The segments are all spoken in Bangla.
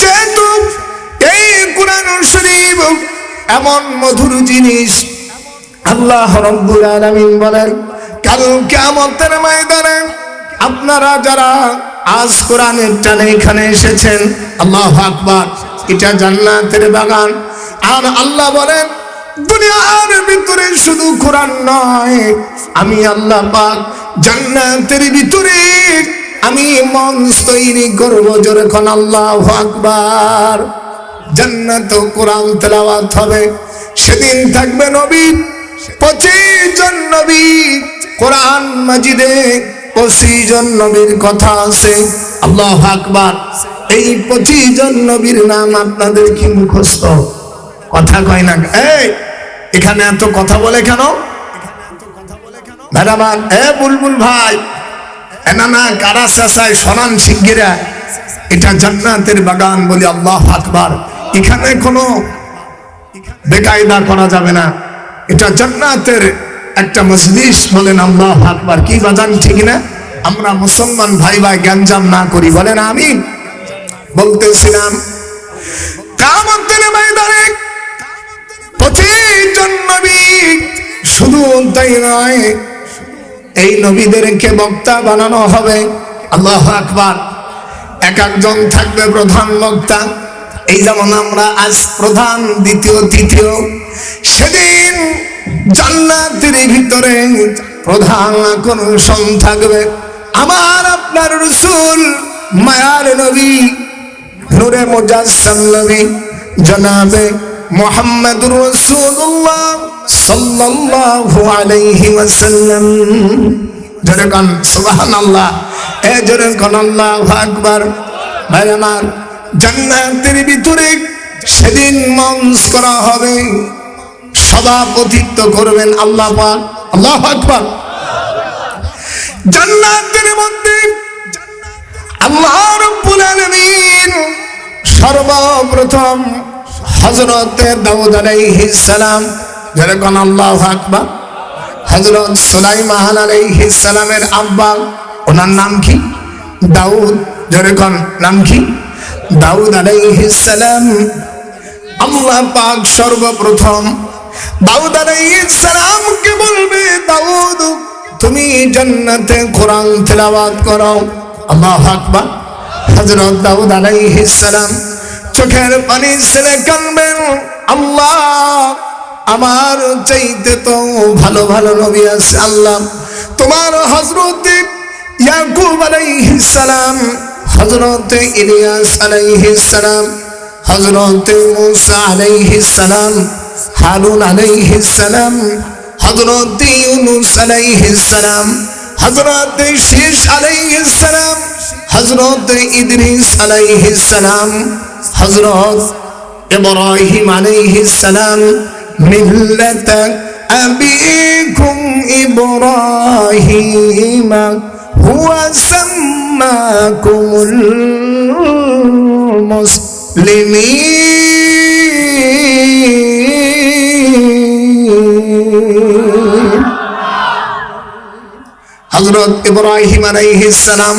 যেহেতু এই কোরআন শরীফ এমন মধুর জিনিস। আল্লাহ রব্বুল আলামিন বলেন, কাল কিয়ামতের ময়দানে আপনারা যারা আজ কোরআনের টানে এখানে এসেছেন, আল্লাহ আকবার, এটা জান্নাতের বাগান। আর আল্লাহ বলেন, দুনিয়ার ভিতরে শুধু কোরআন নয়, আমি আল্লাহ পাক জান্নাতের ভিতরে আমি মঞ্চ তৈরি করব যখন আল্লাহ আকবার জান্নাত কোরআন তেলাওয়াত হবে, সেদিন থাকবে নবী পঁচিশ জন নবী, কোরআন মাজিদে পঁচিশ জন নবীর কথা আছে। আল্লাহ আকবার, এই পঁচিশ জন নবীর নাম আপনাদের কি মুখস্থ? কথা কয় না। এই, এখানে এত কথা বলে কেন? ম্যাডাম এ বুলবুল ভাই এ না না কারা চাষায় সরান শিগগিরা এটা জান্নাতের বাগান বলি আল্লাহ আকবার। এখানে কোনো বেকায়দা করা যাবে না। এটা জান্নাতের একটা মজলিস বলেন আল্লাহ আকবার। কি বাজান ঠিক না? আমরা মুসলমান ভাই ভাই জ্ঞানজাম না করি, বলেন আমি বলতেছিলাম ময়দানে পঁচিশ নবী শুধু তাই নয় এই নবীদেরকে বক্তা বানানো হবে। আল্লাহ আকবার। এক একজন থাকবে প্রধান বক্তা। এই যেমন আমরা আজ প্রধান, দ্বিতীয়, তৃতীয়। সেদিন জান্নাতের ভিতরে প্রধান আকর্ষণ থাকবে। আমার, আপনার রসুল, মায়ার নবী, নূরে মুজাসসাম নবী, জনাবে মোহাম্মদ রসুল্লাহ সাল্লাল্লাহু আলাইহি ওয়াসাল্লাম। জোরে কান, সুবহানাল্লাহ। এ জোরে কান, আল্লাহু আকবার। ভাই আমার জান্নাতের ভিতরে সেদিন মঞ্চ করা হবে। সভাপতিত্ব করবেন আল্লাহ পাক। আল্লাহু আকবার। জান্নাতের মধ্যে আল্লাহ রব্বুল আলামিন সর্বপ্রথম হযরত দাউদ আলাইহিস সালাম যেরকম আল্লাহু আকবার। হযরত সুলাইমান আলাইহিস সালামের আব্বা, ওনার নাম কি? দাউদ। যেরকম নাম কি? দাউদ আলাইহিস সালাম। আল্লাহ পাক সর্বপ্রথম দাউদ আলাইহিস সালামকে বলবে, দাউদ, তুমি জান্নাতে কোরআন তেলাওয়াত করো। আল্লাহ আকবার। হযরত দাউদ আলাইহিস সালাম চোখের পানি ছেড়ে কানবেন আল্লাহ আমার চাইতে তো ভালো ভালো নবী আছে আল্লাহ। তোমার হযরত ইয়াকুব আলাইহিস সালাম, হযরত ইলিয়াস আলাইহিস সালাম, হযরত মুসা আলাইহিস সালাম, হারুন আলাইহিস সালাম, হযরত ইউনুস আলাইহিস সালাম, হযরত শীশ আলাইহিস সালাম, হযরত ইদ্রিস আলাইহিস সালাম, হযরত ইব্রাহিম আলাইহিস মিল্লাত আবিকুম ইব্রাহিম, হুয়া সাম্মাকুমুল মুসলিমিন। হযরত ইব্রাহিম আলাইহিস সালাম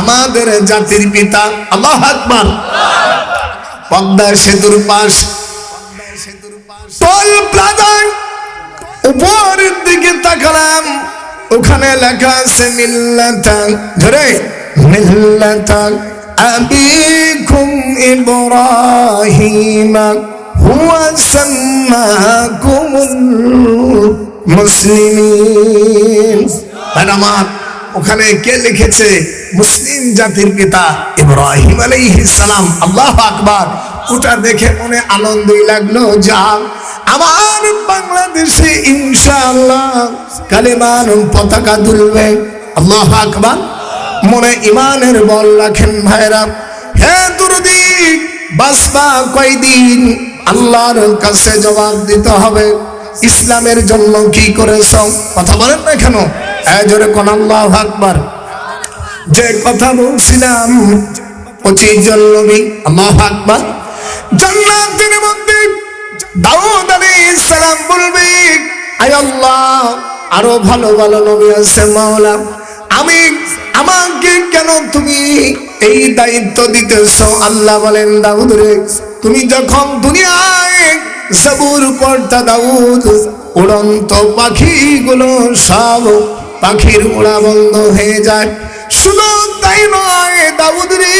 আমাদের জাতির পিতা, আল্লাহ আকবার। পদ্মা সেতুর পাশ টোল প্লাজায় উপরের দিকে তাকালাম। ওখানে লেখা আছে, মিল্লাতান। ধরে, মিল্লাতান। আবিকুম ইব্রাহিম, হুয়া সাম্মাকুমুল মুসলিমিন। আর আমার, ওখানে কে লিখেছে, মুসলিম জাতির পিতা ইব্রাহিম আলাইহিস সালাম। আল্লাহ আকবার। ওটা দেখে মনে আনন্দই লাগল যা আমার বাংলাদেশে ইনশাআল্লাহ কালেমান পতাকা তুলবে। আল্লাহ আকবার। মনে ইমানের বল রাখেন ভাইরা হে দুরদি বাসবা কয়দিন? আল্লাহর কাছে জবাব দিতে হবে। ইসলামের জন্য কি করেছ? কথা বলেন না কেন? জোরে কোন আল্লাহ আকবার। যে কথা বলছিলাম, পঁচিশ জন নবী, আল্লাহ আকবার। দাউদ আলাইহিস সালাম বলবে, আয় আল্লাহ, আরও ভালো ভালো নবী আছে মাওলা। আমি আমাকে কেন তুমি এই দায়িত্ব দিতেছ? আল্লাহ বলেন, দাউদ রে, তুমি যখন দুনিয়ায় জবুর পড়তা দাউদ, উড়ন্ত পাখিগুলো সব পাখির উড়া বন্ধ হয়ে যায়। শুধু তাই নয়, দাউদ রে,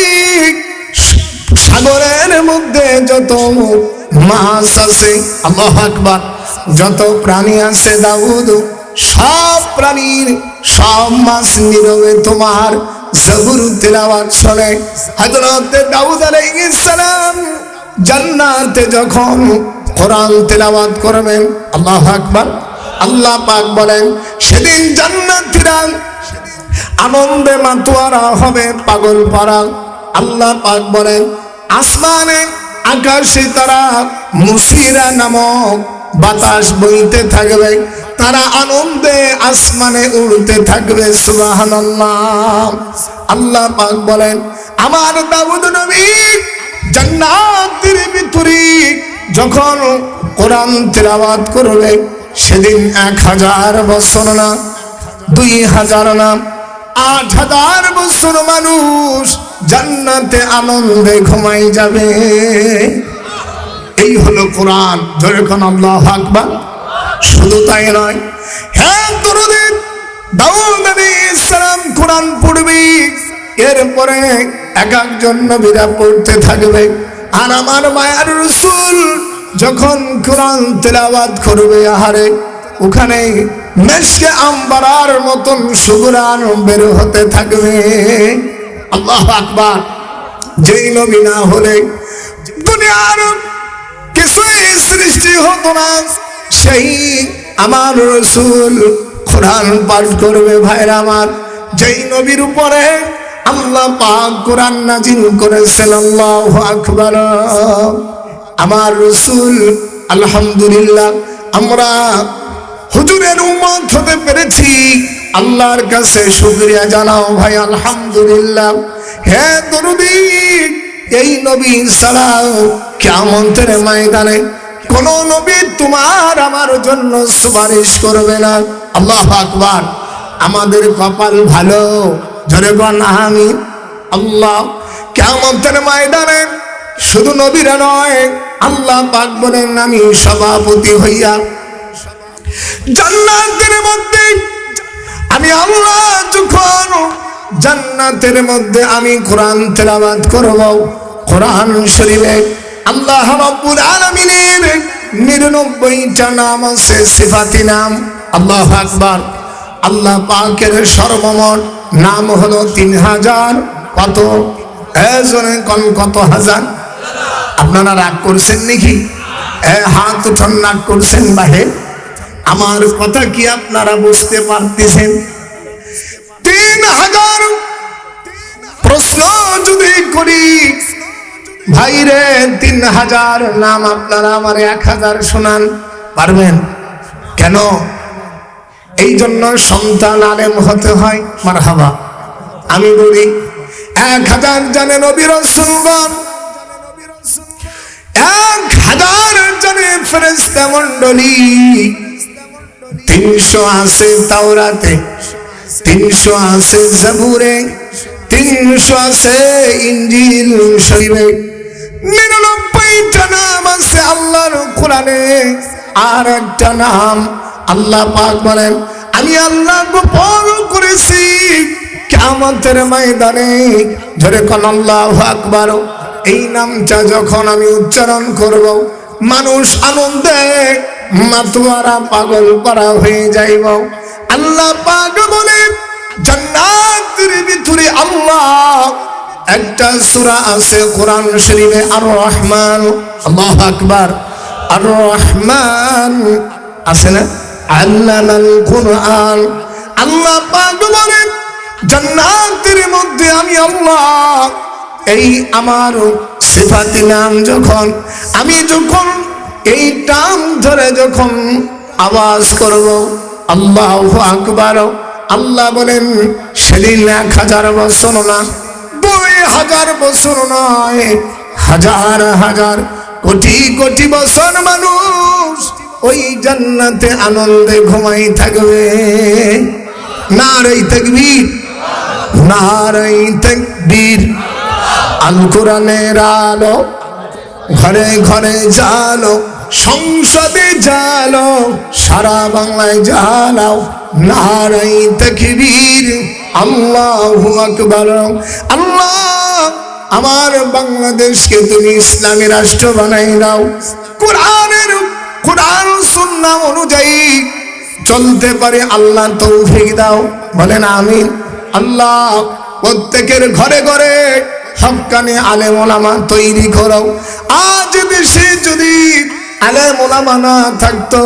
সাগরের মধ্যে যত মাছ আছে আল্লাহ আকবার। যত প্রাণী আছে দাউদ, সব প্রাণীর সব মাছ নীরবে তোমার জবুর তেলাওয়াত শোনে। হযরত দাউদ আলাইহিস সালাম জান্নাতে যখন কোরআন তেলাওয়াত করবেন, আল্লাহ আকবার, আল্লাহ পাক বলেন, সেদিন জান্নাতীরা আনন্দে মাতোয়ারা হবে পাগল পাড়া আল্লাহ পাক বলেন, আসমানে আকাশে তারা মুসিরা নামক বাতাস বইতে থাকবে, তারা আনন্দে আসমানে উড়তে থাকবে, সুবহানাল্লাহ। আল্লাহ পাক বলেন, আমার দাউদ নবী জান্নাতের ভিতরে যখন কোরআন তেলাওয়াত করবে, সেদিন এক হাজার বছর না, দুই হাজার না, আট হাজার বছর মানুষ জান্নাতে আনন্দে ঘুমাই যাবে। এই হলো কোরআন। যেরকম আল্লাহ আকবার। শুধু তাই নয় হ্যাঁ তরুণের দাউদ নবী ইসলাম কোরআন পড়বি। এরপরে এক একজন নবীরা পড়তে থাকবে। আর আমার মায়ার রসুল যখন কোরআন তেলাওয়াত করবে, আহারে, ওখানে মেশকে আম্বারার মতন সুগুরান বের হতে থাকবে। আল্লাহ আকবার। যেই নবী না হলে দুনিয়ার কিছুই সৃষ্টি হতো না। সেই আমার রসুল কোরআন পাঠ করবে ভাইরা আমার। যেই নবীর উপরে আল্লাহ পাক কোরআন নাজিল করেছেন, আল্লাহ আকবার। আমার রসুল, আলহামদুলিল্লাহ, আমরা হুজুরের উম্মত হতে পেরেছি। আল্লাহর কাছে শুকরিয়া জানাও ভাই, আলহামদুলিল্লাহ। হে দরুদি এই নবী ছাড়া কেমন্তের ময়দানে কোন নবী তোমার আমার জন্য সুপারিশ করবে না। আল্লাহ আকবার। আমাদের কপাল ভালো, ধরে আমি আল্লাহ কেমন্তের ময়দানে শুধু নবীরা নয়, আল্লাহ পাক আমি সভাপতি হইয়া জান্নাতের মধ্যে আমি আল্লাহ যখন জান্নাতের মধ্যে আমি কোরআন তেলাবাদ করব। কোরআন শরীফে আল্লাহ রাব্বুল আলামিনের নিরানব্বইটা নাম আছে, সিফাতি নাম। আল্লাহ আকবার। আল্লাহ পাকের সর্বমোট নাম হলো তিন হাজার। কত? এজনে কোন, কত হাজার? আপনারা রাগ করছেন নাকি? হাত উঠন, রাগ করছেন বাহে আমার কথা কি আপনারা বুঝতে পারতেছেন? তিন হাজার প্রশ্ন যদি করি, ভাইরে, তিন হাজার নাম আপনারা আমার এক হাজার শোনান, পারবেন? কেন? এই জন্য সন্তান আলেম হতে হয় মার হাবা আমি বলি, এক হাজার জানে নবীর এক হাজার জানে ফেরেস্তা মন্ডলী তিনশো আছে তাওরাতে, তিনশো আছে জাবুরে, তিনশো আছে ইঞ্জিল শরীফে নিরানব্বইটা নাম আছে আল্লাহর কোরআনে, আর একটা নাম আল্লাহ পাক বলেন, আমি আল্লাহ গোপন করেছি কেমতের ময়দানে। ধরে কোন আল্লাহ আকবার, এই নামটা যখন আমি উচ্চারণ করব, মানুষ আনন্দে মাতুয়ারা পাগল করা হয়ে যাইব। আল্লাহ পাক বলে জান্নাতের ভিতরে আল্লাহ, একটা সূরা আছে কোরআন শরীফে আর রহমান আল্লাহু আকবার। আর রহমান আছে না? আল্লামাল কোরআন। আল্লাহ পাক বলেন জান্নাতের মধ্যে আমি আল্লাহ, এই আমার সিফাতি নাম যখন, আমি যখন এই টাম ধরে যখন আওয়াজ করব, আল্লাহ আকবার। আল্লাহ বলেন, সেদিন এক হাজার বছর না, দুই হাজার বছর নয়, হাজার হাজার কোটি কোটি বছর মানুষ ওই জান্নাতে আনন্দে ঘুমাই থাকবে। না রে থাকবি নারাই তকবীর। আল কোরআনের আলো ঘরে ঘরে জালো, সংসদে জালো, সারা বাংলায় জালাও নারাই তকবীর, আল্লাহু আকবার। আল্লাহ, আমার বাংলাদেশকে তুমি ইসলামী রাষ্ট্র বানাই দাও। কোরআনের, কোরআন সুন্নাহ অনুযায়ী চলতে পারে আল্লাহ তৌফিক দাও। বলেন আমিন। আল্লাহ, প্রত্যেকের ঘরে ঘরে হকানি আলেম ওলামা তৈরি করো। আজ দেশে যদি আলেম ওলামা না থাকতো,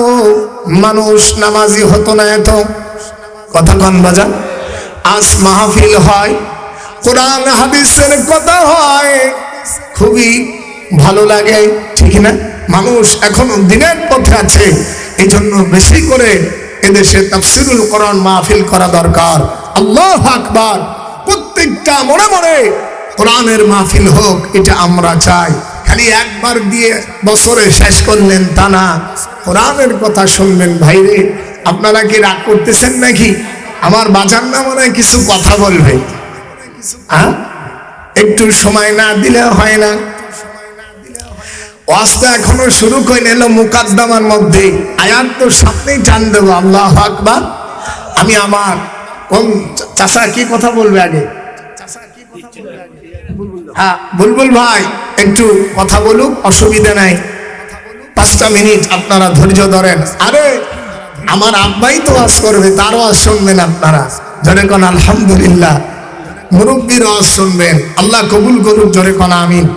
মানুষ নামাজি হতো না এত। কথা কন বাজান। আজ মাহফিল হয়, কোরআন, হাদিসের কথা হয়, খুবই ভালো লাগে, ঠিক না? মানুষ এখনও দিনের পথে আছে এই জন্য বেশি করে এদেশে তাফসিরুল কোরআন মাহফিল করা দরকার। আল্লাহ আকবার। প্রত্যেকটা মনে মনে কোরআনের মাহফিল হোক, এটা আমরা চাই। খালি একবার দিয়ে বছরে শেষ করলেন তা না। কোরআনের কথা শুনবেন, ভাইরে, আপনারা কি রাগ করতেছেন নাকি? আমার বাজার না মনে কিছু কথা বলবে। হ্যাঁ? একটু সময় না দিলে হয় না। ওয়াজটা এখনও শুরু করে নিল মুকাদ্দামার মধ্যে। আয়াত তো সামনেই টান দেবো, আল্লাহ আকবার। আমি আমার কোন চাষা কি কথা বলবে আগে? হ্যাঁ বুলবুল ভাই, একটু কথা বলুক, অসুবিধা নাই। পাঁচটা মিনিট আপনারা ধৈর্য ধরেন। আরে, আমার আব্বাই তো আজ করবে, তারও আজ শুনবেন আপনারা। জনে কোন আলহামদুলিল্লাহ। মুরব্বীর আওয়াজ শুনবেন। আল্লাহ কবুল করুক, জোরে কোন আমিন।